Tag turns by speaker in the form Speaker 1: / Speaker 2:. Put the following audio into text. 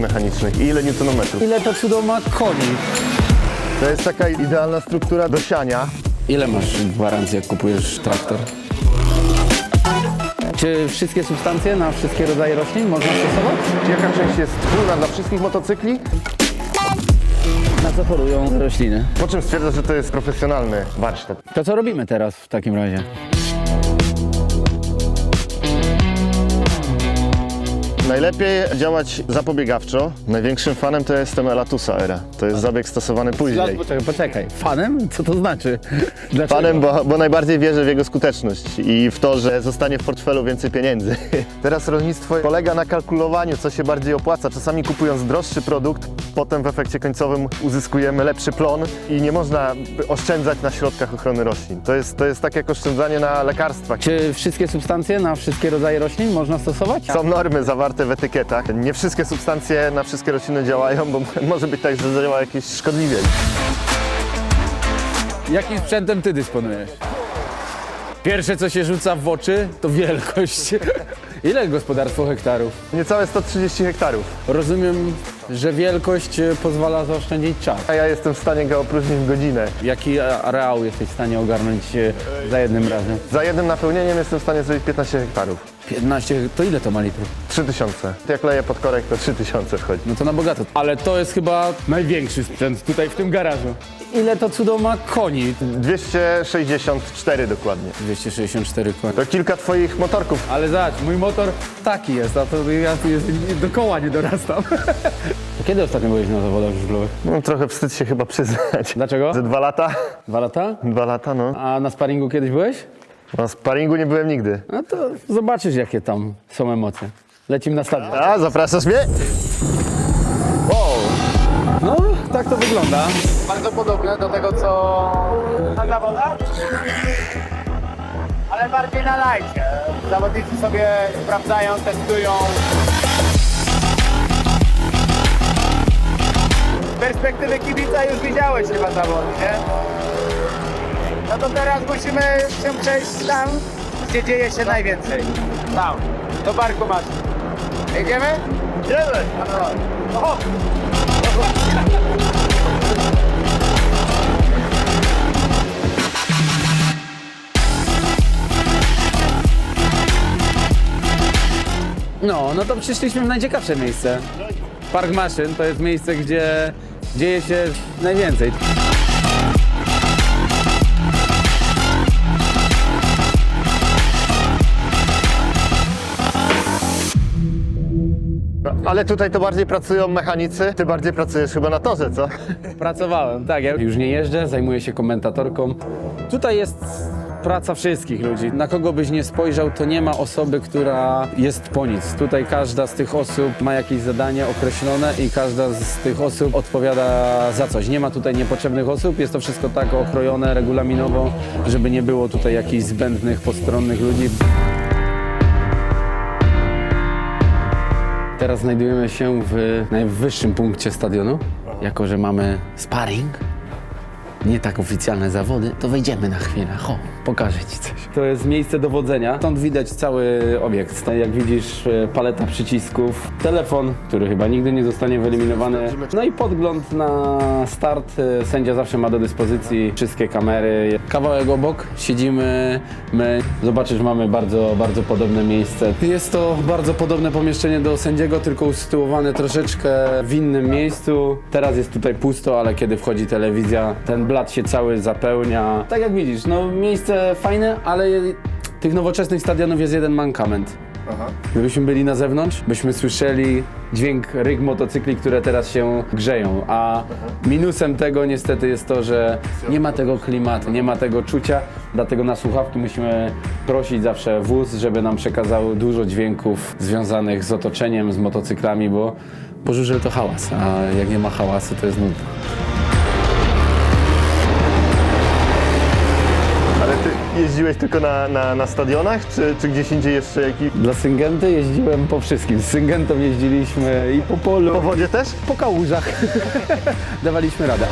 Speaker 1: mechanicznych i ile newtonometrów?
Speaker 2: Ile to cudo ma koni?
Speaker 1: To jest taka idealna struktura do siania.
Speaker 2: Ile masz gwarancji, jak kupujesz traktor? Czy wszystkie substancje na wszystkie rodzaje roślin można stosować?
Speaker 1: Czy jaka część jest wspólna dla wszystkich motocykli?
Speaker 2: Na co chorują rośliny?
Speaker 1: Po czym stwierdzasz, że to jest profesjonalny warsztat?
Speaker 2: To co robimy teraz w takim razie?
Speaker 1: Najlepiej działać zapobiegawczo. Największym fanem to jestem Elatusa Era. To jest zabieg stosowany później.
Speaker 2: Poczekaj, poczekaj. Fanem? Co to znaczy? Dlaczego?
Speaker 1: Fanem, bo, bo najbardziej wierzę w jego skuteczność i w to, że zostanie w portfelu więcej pieniędzy. Teraz rolnictwo polega na kalkulowaniu, co się bardziej opłaca. Czasami kupując droższy produkt, potem w efekcie końcowym uzyskujemy lepszy plon i nie można oszczędzać na środkach ochrony roślin. To jest, to jest tak jak oszczędzanie na lekarstwach.
Speaker 2: Czy wszystkie substancje na wszystkie rodzaje roślin można stosować?
Speaker 1: Są normy zawarte w etykietach. Nie wszystkie substancje na wszystkie rośliny działają, bo może być tak, że zadziała jakieś szkodliwie.
Speaker 2: Jakim sprzętem ty dysponujesz? Pierwsze, co się rzuca w oczy, to wielkość. Ile gospodarstwo hektarów?
Speaker 1: Niecałe 130 hektarów.
Speaker 2: Rozumiem, że wielkość e, pozwala zaoszczędzić czas.
Speaker 1: A ja jestem w stanie go opróżnić w godzinę.
Speaker 2: Jaki areał jesteś w stanie ogarnąć e, za jednym razem?
Speaker 1: Za jednym napełnieniem jestem w stanie zrobić 15 hektarów.
Speaker 2: 15, to ile to ma litrów?
Speaker 1: 3000. Jak leję pod korek, to 3000 wchodzi.
Speaker 2: No to na bogato. Ale to jest chyba największy sprzęt tutaj w tym garażu. Ile to cudo ma koni?
Speaker 1: 264 dokładnie.
Speaker 2: 264 koni.
Speaker 1: To kilka twoich motorków.
Speaker 2: Ale zobacz, mój motor taki jest, a to ja tu jest, do koła nie dorastam. Kiedy ostatnio byłeś na zawodach żużlowych?
Speaker 1: No, trochę wstyd się chyba przyznać.
Speaker 2: Dlaczego?
Speaker 1: Ze dwa lata?
Speaker 2: Dwa lata?
Speaker 1: Dwa lata, no.
Speaker 2: A na sparingu kiedyś byłeś?
Speaker 1: Na sparingu nie byłem nigdy.
Speaker 2: No to zobaczysz, jakie tam są emocje. Lecimy na stadion.
Speaker 1: A, zapraszasz mnie? Wow.
Speaker 2: No, tak to wygląda.
Speaker 3: bardzo podobne do tego, co na zawodach, ale bardziej na lajcie. Zawodnicy sobie sprawdzają, testują. Z perspektywy kibica już widziałeś chyba zawody, nie? No to teraz musimy się przejść tam, gdzie dzieje się najwięcej. Tam, do barku masz. Jedziemy? Jedziemy! No.
Speaker 2: No, no to przyszliśmy w najciekawsze miejsce. Park Maszyn to jest miejsce, gdzie dzieje się najwięcej.
Speaker 1: Ale tutaj to bardziej pracują mechanicy, ty bardziej pracujesz chyba na torze, co?
Speaker 2: Pracowałem, tak. Ja już nie jeżdżę, zajmuję się komentatorką. Tutaj jest praca wszystkich ludzi. Na kogo byś nie spojrzał, to nie ma osoby, która jest po nic. Tutaj każda z tych osób ma jakieś zadanie określone i każda z tych osób odpowiada za coś. Nie ma tutaj niepotrzebnych osób, jest to wszystko tak okrojone regulaminowo, żeby nie było tutaj jakichś zbędnych, postronnych ludzi. Teraz znajdujemy się w najwyższym punkcie stadionu. Jako, że mamy sparring, nie tak oficjalne zawody, to wejdziemy na chwilę. Ho, pokażę Ci coś. To jest miejsce dowodzenia. Stąd widać cały obiekt. Tak Jak widzisz, e, paleta przycisków, telefon, który chyba nigdy nie zostanie wyeliminowany. No i podgląd na start. E, Sędzia zawsze ma do dyspozycji wszystkie kamery. Kawałek obok siedzimy my. Zobaczysz, mamy bardzo, bardzo podobne miejsce. Jest to bardzo podobne pomieszczenie do sędziego, tylko usytuowane troszeczkę w innym miejscu. Teraz jest tutaj pusto, ale kiedy wchodzi telewizja, ten blat się cały zapełnia. Tak jak widzisz, no miejsce fajne, ale tych nowoczesnych stadionów jest jeden mankament. Gdybyśmy byli na zewnątrz, byśmy słyszeli dźwięk ryk motocykli, które teraz się grzeją, a minusem tego niestety jest to, że nie ma tego klimatu, nie ma tego czucia, dlatego na słuchawki musimy prosić zawsze wóz, żeby nam przekazał dużo dźwięków związanych z otoczeniem, z motocyklami, bo, bo żużel to hałas, a jak nie ma hałasu, to jest nudno.
Speaker 1: Jeździłeś tylko na, na, na stadionach, czy, czy gdzieś indziej jeszcze jakiś...
Speaker 2: Dla Syngenty jeździłem po wszystkim. Z Syngentą jeździliśmy i po polu,
Speaker 1: Po wodzie też?
Speaker 2: po kałużach. Dawaliśmy radę.